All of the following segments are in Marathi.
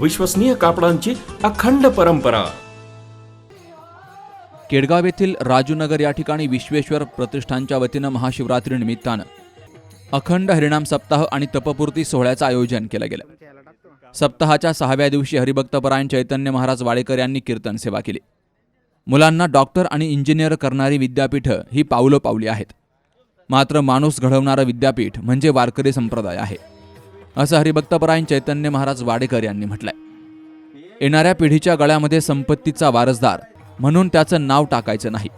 विश्वसनीय कापडांची अखंड परंपरा. केडगाव येथील राजूनगर या ठिकाणी विश्वेश्वर प्रतिष्ठानच्या वतीनं महाशिवरात्री निमित्तानं अखंड हरिणाम सप्ताह आणि तपपूर्ती सोहळ्याचं आयोजन केलं गेलं. सप्ताहाच्या सहाव्या दिवशी हरिभक्तपरायण चैतन्य महाराज वाडेकर यांनी कीर्तन सेवा केली. मुलांना डॉक्टर आणि इंजिनियर करणारी विद्यापीठं ही पावलं पावली आहेत. मात्र माणूस घडवणारं विद्यापीठ म्हणजे वारकरी संप्रदाय आहे. असं हरिभक्तपरायण चैतन्य महाराज वाडेकर यांनी म्हटलंय. येणाऱ्या पिढीच्या गळ्यामध्ये संपत्तीचा वारसदार म्हणून त्याचं नाव टाकायचं नाही.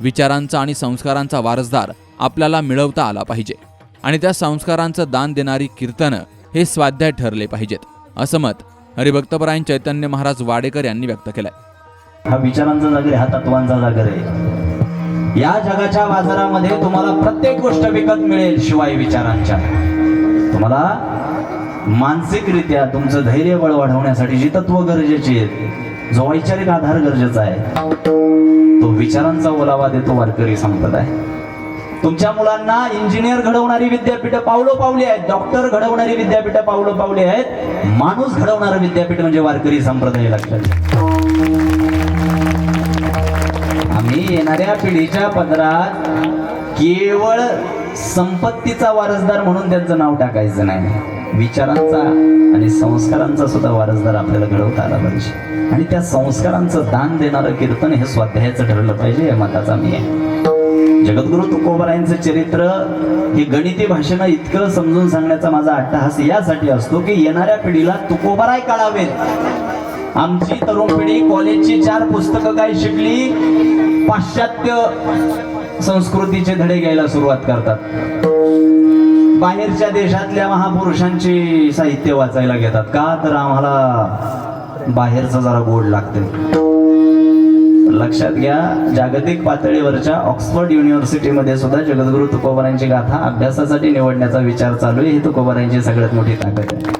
विचारांचा आणि संस्कारांचा वारसदार आपल्याला मिळवता आला पाहिजे आणि त्या संस्कारांचं दान देणारी कीर्तनं हे स्वाध्याय ठरले पाहिजेत असं मत हरिभक्तपरायण चैतन्य महाराज वाडेकर यांनी व्यक्त केलंय. हा विचारांचा जागर हा तत्वांचा जागर आहे. या जगाच्या बाजारामध्ये तुम्हाला प्रत्येक गोष्ट विकत मिळेल शिवाय विचारांच्या. तुम्हाला मानसिकरित्या तुमचं धैर्यबळ वाढवण्यासाठी जी तत्व गरजेची आहेत जो वैचारिक आधार गरजेचा आहे तो विचारांचा ओलावा देतो वारकरी संप्रदाय. तुमच्या मुलांना इंजिनियर घडवणारी विद्यापीठ पावलो पावली आहेत डॉक्टर घडवणारी विद्यापीठ पावलो पावली आहेत माणूस घडवणारं विद्यापीठ म्हणजे वारकरी संप्रदाय लक्षात आम्ही येणाऱ्या पिढीच्या पदरात केवळ संपत्तीचा वारसदार म्हणून त्यांचं नाव टाकायचं नाही. विचारांचा आणि संस्कारांचा सुद्धा वारसदार आपल्याला घडवता आला पाहिजे. आणि त्या संस्कारांचं दान देणारं कीर्तन हे स्वाध्यायाचं ठरलं पाहिजे या मताचा मी आहे. जगद्गुरु तुकोबरायांचं चरित्र हे गणिती भाषेनं इतकं समजून सांगण्याचा माझा अट्टहास यासाठी असतो की येणाऱ्या पिढीला तुकोबराय कळावेत. आमची तरुण पिढी कॉलेजची चार पुस्तकं काय शिकली? पाश्चात्य संस्कृतीचे धडे घ्यायला सुरुवात करतात. बाहेरच्या देशातल्या महापुरुषांची साहित्य वाचायला घेतात. का तर आम्हाला बाहेरचं जरा गोड लागते लक्षात घ्या जागतिक पातळीवरच्या ऑक्सफर्ड युनिव्हर्सिटीमध्ये सुद्धा जगद्गुरु तुकोबारांची गाथा अभ्यासासाठी निवडण्याचा विचार चालू आहे. ही तुकोबारांची सगळ्यात मोठी ताकद आहे.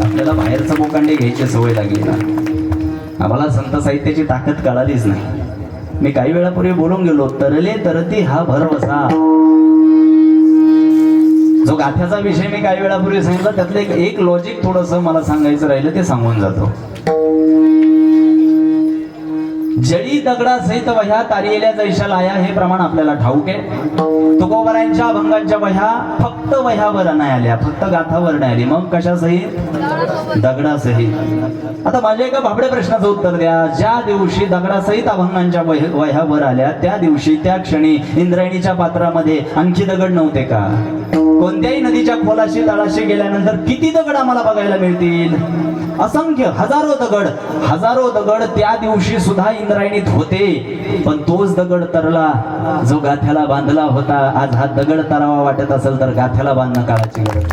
आपल्याला बाहेरचं बोकांडे घ्यायची सवय लागली ना. आम्हाला संत साहित्याची ताकद कळालीच नाही. मी काही वेळापूर्वी बोलून गेलो तरले तरती हा भरवसा. जो गाथ्याचा विषय मी काही वेळापूर्वी सांगितला त्यातलं एक एक लॉजिक थोडस मला सांगायचं राहिलं ते सांगून जातो. जळी दगडासहित वह्या तारियल्या जैशा लाया हे प्रमाण आपल्याला ठाऊक आहे. तुकोबरांच्या अभंगांच्या वह्या फक्त वह्यावर नाही आल्या फक्त गाथावर नाही आली. मग कशासहित दगडासहित आता माझ्या एका भाबडे प्रश्नाचं उत्तर द्या. ज्या दिवशी दगडासहित अभंगांच्या वह्यावर आल्या त्या दिवशी त्या क्षणी इंद्रायणीच्या पात्रामध्ये आणखी दगड नव्हते का? कोणत्याही नदीच्या खोलाशी तळाशी गेल्यानंतर किती दगड आम्हाला बघायला मिळतील? असंख्य हजारो दगड. हजारो दगड त्या दिवशी सुद्धा इंद्रायणीत होते. पण तोच दगड तरला जो गाथ्याला बांधला होता. आज हा दगड तरावा वाटत असेल तर गाथ्याला बांधणं काळाची गरज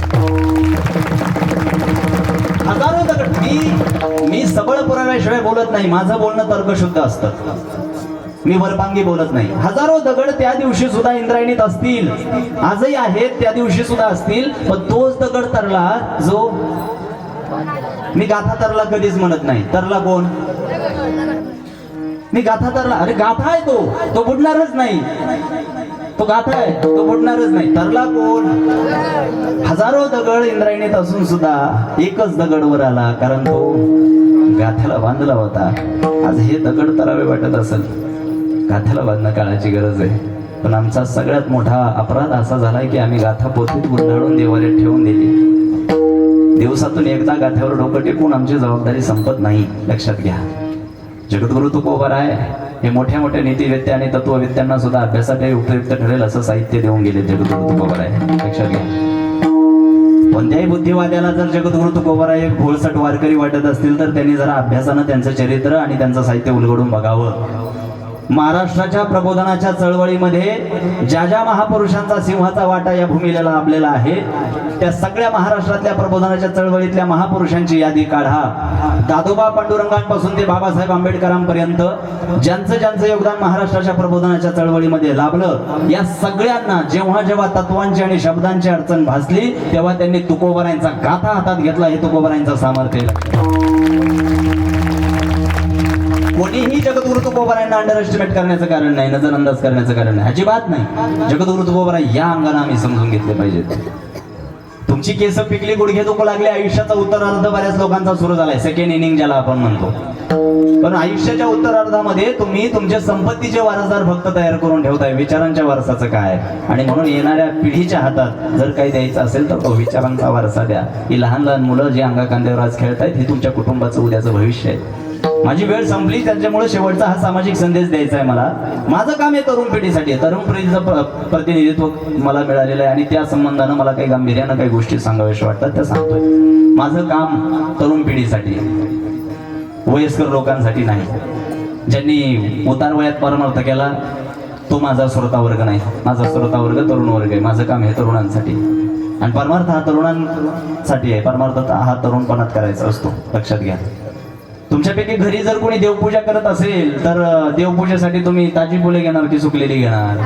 हजारो दगड. मी मी सबळ पुराव्याशिवाय बोलत नाही. माझं बोलणं तर्कशुद्ध असतं. मी वरपांगी बोलत नाही. हजारो दगड त्या दिवशी सुद्धा इंद्रायणीत असतील. आजही आहेत त्या दिवशी सुद्धा असतील पण तोच दगड तरला जो मी गाथा तरला कधीच म्हणत नाही. तरला कोण? मी गाथा तरला अरे गाथा आहे तो. तो बुडणारच नाही. तो गाथा आहे तो बुडणारच नाही. तरला कोण? हजारो दगड इंद्रायणीत असून सुद्धा एकच दगड वर आला कारण तो गाथ्याला बांधला होता. आज हे दगड तरावे वाटत असेल. गाथ्याला बांधणं काळाची गरज आहे. पण आमचा सगळ्यात मोठा अपराध असा झालाय की आम्ही गाथा पोथीत गुंडाळून देवालयात ठेवून दिली. दिवसातून एकदा गाथ्यावर डोकं टेकून आमची जबाबदारी संपत नाही. लक्षात घ्या. जगद्गुरु तुकोबराय हे मोठ्या मोठ्या नीतिवेत्या आणि तत्ववेत्यांना सुद्धा अभ्यासाठी उपयुक्त ठरेल असं साहित्य देऊन गेले जगद्गुरु तुकोबराय लक्षात घ्या. कोणत्याही बुद्धिवाद्याला जर जगद्गुरु तुकोबराय एक भोळसट वारकरी वाटत असतील तर त्यांनी जरा अभ्यासानं त्यांचं चरित्र आणि त्यांचं साहित्य उलगडून बघावं. महाराष्ट्राच्या प्रबोधनाच्या चळवळीमध्ये ज्या ज्या महापुरुषांचा सिंहाचा वाटा या भूमीला लाभलेला आहे त्या सगळ्या महाराष्ट्रातल्या प्रबोधनाच्या चळवळीतल्या महापुरुषांची यादी काढा. दादोबा पांडुरंगांपासून ते बाबासाहेब आंबेडकरांपर्यंत ज्यांचं ज्यांचं योगदान महाराष्ट्राच्या प्रबोधनाच्या चळवळीमध्ये लाभलं या सगळ्यांना जेव्हा जेव्हा तत्वांची आणि शब्दांची अडचण भासली तेव्हा त्यांनी तुकोबरायांचा गाथा हातात घेतला हे तुकोबरायांचं सामर्थ्य तुकोबरायांना अंडर एस्टिमेट करण्याचं कारण नाही नजरअंदाज करण्याचं कारण नाही. अजिबात नाही. जगदगुरु तुकोबराय या अंगाने आम्ही समजून घेतले पाहिजेत. तुमची केस पिकली गुडघे दुखू लागले आयुष्याचा उत्तरार्ध बऱ्याच लोकांचा सुरू झालाय. सेकंड इनिंग ज्याला आपण म्हणतो. पण आयुष्याच्या उत्तरार्धामध्ये तुम्ही तुमच्या संपत्तीचे वारसदार फक्त तयार करून ठेवताय. विचारांच्या वारसाचं काय? आणि म्हणून येणाऱ्या पिढीच्या हातात जर काही द्यायचं असेल तर तो विचारांचा वारसा द्या. ही लहान लहान मुलं जी अंगाकांद्यावर आज खेळतायत हे तुमच्या कुटुंबाचं उद्याचं भविष्य आहे. माझी वेळ संपली त्याच्यामुळे शेवटचा हा सामाजिक संदेश द्यायचा आहे मला. माझं काम आहे तरुण पिढीसाठी. आहे. तरुण पिढीचं प्रतिनिधित्व मला मिळालेलं आहे आणि त्या संबंधानं मला काही गांभीर्यानं काही गोष्टी सांगाव्याशा वाटतात त्या सांगतोय. माझं काम तरुण पिढीसाठी वयस्कर लोकांसाठी नाही. ज्यांनी उतार वयात परमार्थ केला तो माझा श्रोता वर्ग नाही. माझा श्रोता वर्ग तरुण वर्ग आहे. माझं काम हे तरुणांसाठी. आणि परमार्थ हा तरुणांसाठी आहे. परमार्थ हा तरुणपणात करायचा असतो. लक्षात घ्या. तुमच्यापैकी घरी जर कोणी देवपूजा करत असेल तर देवपूजेसाठी तुम्ही ताजी फुले घेणार की सुकलेली घेणार?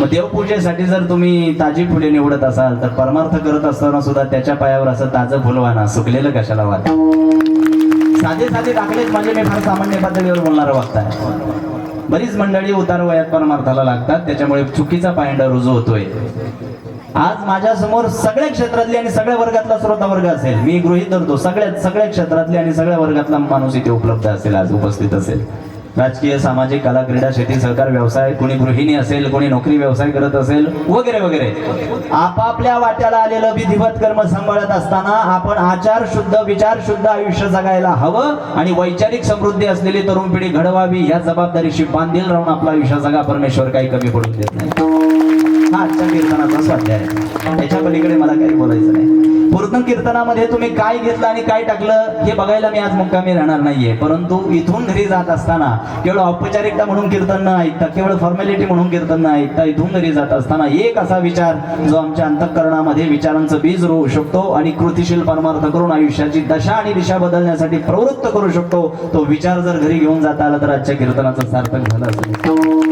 मग देवपूजेसाठी जर तुम्ही ताजी फुले निवडत असाल तर परमार्थ करत असताना सुद्धा त्याच्या पायावर असं ताजं फुलवाना सुकलेलं कशाला वाट साधे साधे दाखलेच म्हणजे मी फार सामान्य पातळीवर बोलणार बघताय बरीच मंडळी उतार वयात परमार्थाला लागतात त्याच्यामुळे चुकीचा पायंडा रुजू होतोय. आज माझ्यासमोर सगळ्या क्षेत्रातले आणि सगळ्या वर्गातला श्रोता वर्ग असेल. मी गृहीत धरतो सगळ्या सगळ्या क्षेत्रातले आणि सगळ्या वर्गातला माणूस इथे उपलब्ध असेल आज उपस्थित असेल. राजकीय सामाजिक कला क्रीडा शेती सहकार व्यवसाय कोणी गृहिणी असेल कोणी नोकरी व्यवसाय करत असेल वगैरे वगैरे. आपापल्या वाट्याला आलेलं विधिवत कर्म सांभाळत असताना आपण आचार शुद्ध विचार शुद्ध आयुष्य जगायला हवं आणि वैचारिक समृद्धी असलेली तरुण पिढी घडवावी या जबाबदारीशी बांधील राहून आपला आयुष्य जगा. परमेश्वर काही कमी पडून देत नाही. हा आजच्या कीर्तनाचा स्वाध्याय आहे. त्याच्या पलीकडे मला काही बोलायचं नाही. पूर्ण कीर्तनामध्ये तुम्ही काय घेतलं आणि काय टाकलं हे बघायला मी आज मुक्कामी राहणार नाहीये. परंतु इथून घरी जात असताना केवळ औपचारिकता म्हणून कीर्तन न ऐकता केवळ फॉर्मॅलिटी म्हणून कीर्तन न ऐकता इथून घरी जात असताना एक असा विचार जो आमच्या अंतःकरणामध्ये विचारांचं बीज रोवू शकतो आणि कृतिशील परमार्थ करून आयुष्याची दशा आणि दिशा बदलण्यासाठी प्रवृत्त करू शकतो तो विचार जर घरी घेऊन जाता आला तर आजच्या कीर्तनाचं सार्थक झालं असेल.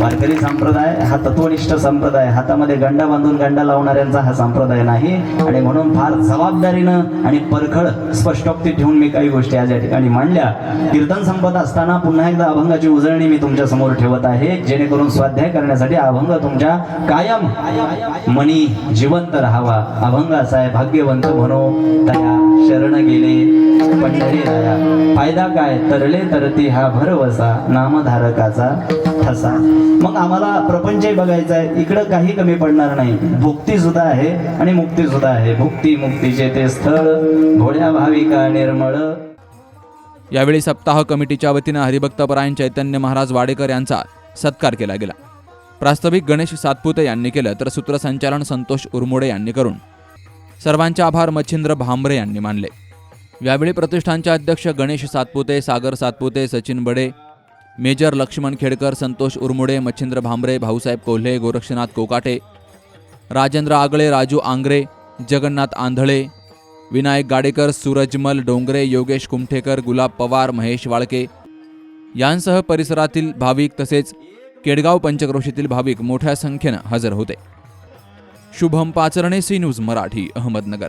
वारकरी संप्रदाय हा तत्वनिष्ठ संप्रदाय हातामध्ये गंडा बांधून गंडा लावणाऱ्यांचा हा संप्रदाय नाही. आणि म्हणून फार जबाबदारीनं आणि परखड स्पष्टोक्ती ठेवून मी काही गोष्टी आज या ठिकाणी मांडल्या. कीर्तन संपत असताना पुन्हा एकदा अभंगाची उजळणी मी तुमच्यासमोर ठेवत आहे जेणेकरून स्वाध्याय करण्यासाठी अभंग तुमच्या कायम मनी जिवंत राहावा. अभंग असा आहे भाग्यवंत म्हणो तया शरण गेले पंढरी राया. फायदा काय? तरले तरती हा भरवसा नामधारकाचा ठसा. मग आम्हाला प्रपंचही बघायचा आहे. इकडं काही कमी पडणार नाही. भुक्ती सुद्धा आहे आणि मुक्ती सुद्धा आहे. भुक्ती मुक्तीचे ते स्थळ भोळ्या भाविका निर्मळ. यावेळी सप्ताह कमिटीच्या वतीनं हरिभक्तपरायण चैतन्य महाराज वाडेकर यांचा सत्कार केला गेला. प्रास्ताविक गणेश सातपुते यांनी केलं तर सूत्रसंचालन संतोष उरमोडे यांनी करून. सर्वांचे आभार मच्छिंद्र भांबरे यांनी मानले. यावेळी प्रतिष्ठानचे अध्यक्ष गणेश सातपुते सागर सातपुते सचिन बडे मेजर लक्ष्मण खेडकर संतोष उरमुडे मच्छिंद्र भांबरे भाऊसाहेब कोल्हे गोरक्षनाथ कोकाटे राजेंद्र आगळे राजू आंग्रे जगन्नाथ आंधळे विनायक गाडेकर सूरजमल डोंगरे योगेश कुमठेकर गुलाब पवार महेश वाळके यांसह परिसरातील भाविक तसेच केडगाव पंचक्रोशीतील भाविक मोठ्या संख्येनं हजर होते. Shubham Pacharne C news Marathi Ahmednagar.